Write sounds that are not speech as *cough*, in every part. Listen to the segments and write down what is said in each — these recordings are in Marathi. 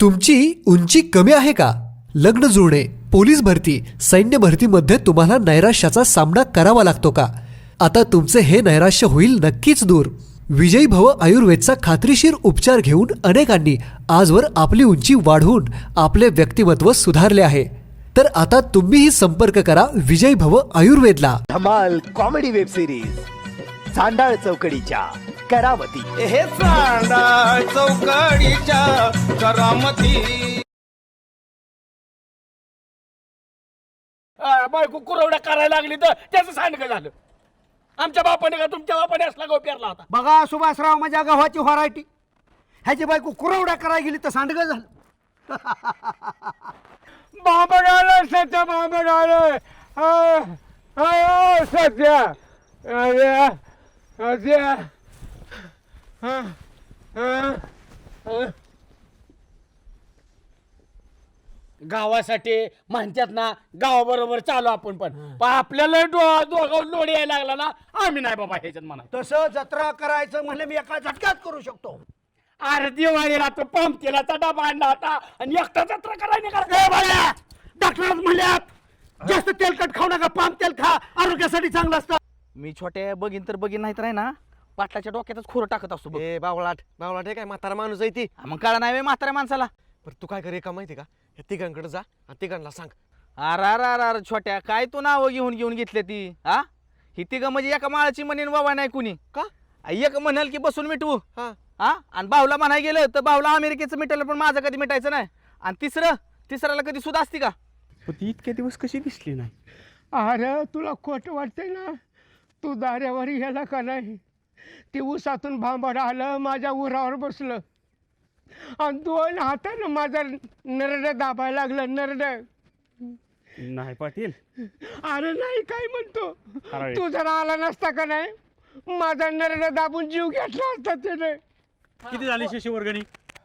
तुमची उंची कमी आहे का? लग्न जुळणे पोलीस भरती सैन्य भरतीमध्ये तुम्हाला नैराश्याचा सामना करावा लागतो का? आता तुमचे हे नैराश्य होईल नक्कीच दूर. विजयी भव आयुर्वेदचा खात्रीशीर उपचार घेऊन अनेकांनी आजवर आपली उंची वाढवून आपले व्यक्तिमत्व सुधारले आहे. तर आता तुम्हीही संपर्क करा विजयी भव आयुर्वेदला. धमाल कॉमेडी वेब सिरीज चौकडीच्या. करावती. हे चौकडीच्या करामती. बायको कुरवड्या करायला लागली तर त्याचं सांडगं झालं. आमच्या बापाने का तुमच्या बापाने असला गो पेरला होता? बघा सुभाषराव माझ्या गव्हाची व्हरायटी. ह्याची बायको कुरवड्या करायला गेली तर सांडगं झालं. *laughs* बाबड आलं सध्या बाबड आलं. सध्या अरे सध्या गावासाठी म्हणतात ना गावाबरोबर चालू आपण पण. पण आपल्याला डो- दोघं लोड यायला लागला ना आम्ही नाही बाबा ह्याच्यात म्हणा तसं जत्रा करायचं म्हणलं मी एका झटक्यात करू शकतो. अरे दिवाळीला तो पंप तेलाचा डबा आणला होता आणि एकटा जत्रा करायला डॉक्टर म्हणल्यात. जास्त तेलकट खाऊ नका पाम तेल खा आरोग्यासाठी चांगलं असतं. मी छोट्या बघीन तर बघीन नाही तर आहे ना. पाटलाच्या डोक्यातच खोरं टाकत असतो बघ. ए बावळाट बावळाट हे काय म्हातारा माणूस आहे ती? हा, मग कळा नाही बे म्हाताऱ्या माणसाला. बरं तू काय करे का माहिती का? या तिघांकडे जा आणि तिघांना सांग. अरे अरे अरे अरे छोट्या काय तू नावं घेऊन घेऊन घेतले ती हा? ही तिघ म्हणजे एका माळाची म्हणेन बाबा नाही कुणी. का? एक म्हणाल की बसून मिटवू. हा. हा? आणि भाऊला म्हणाय गेलं तर भाऊला अमेरिकेचं मिटायला पण माझं कधी मिटायचं नाही. आणि तिसरं तिसऱ्याला कधी सुद्धा असती का? ती इतके दिवस कशी दिसली नाही? अरे तुला खोट वाटतंय ना? तू दाऱ्यावर गेला का नाही? ते उसातून भांबड आलं माझ्या उरावर बसलं. आणि दोन हातानं माझा नरड दाबायला लागलं नरड. नाही पाटील. अरे नाही काय म्हणतो? अरे. तू जर आला नसता का नाही? माझा नरड दाबून जीव घेतला असता त्याने किती झाली शिशी वर्गणी?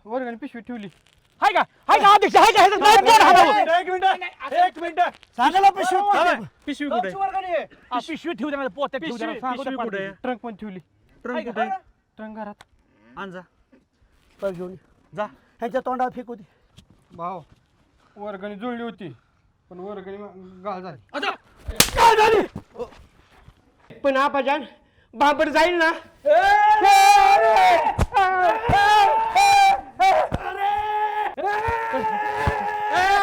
वर्गाने पिशवी ठेवली. हाय का? हाय का अध्यक्ष हाय का? नाही? एक मिनिट एक मिनिट. सांगायला पिशवीत पिशवी कुठे? पिशवी ठेवू दे पोत्यात ठेवू दे पिशवी- सांगू दे पिशवी कुठे आहे? ट्रंक पण ठेवली. ट्रंक कुठे? ट्रंक घरात. आण जा. घेऊन ये. जा. ह्यांच्या तोंडावर फेकू दे. भाऊ वर्गणी जुळली होती पण वर्गणी गाळ झाली. पण आपाजान बाबर जाईल ना?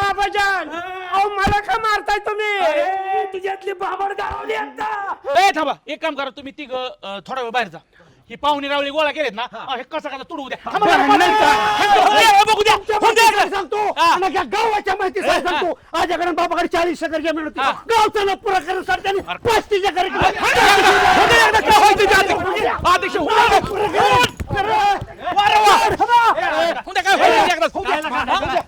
आपाजान अहो मला का मारताय तुम्ही? तुझ्यातली बाबड गावली आता ए थांबा एक काम करा तुम्ही तिघ थोडा वेळ बाहेर जा ही पाहुणे रावळी गोळा केलेत ना हे कसं कसा तुडवू द्या बघू द्या सांगतो गावाच्या माहिती सांगतो आज बाबाकडे चाळीस एकर जमीन होती हा. गावचा पस्तीस केलं. काय होईल करा. द्या,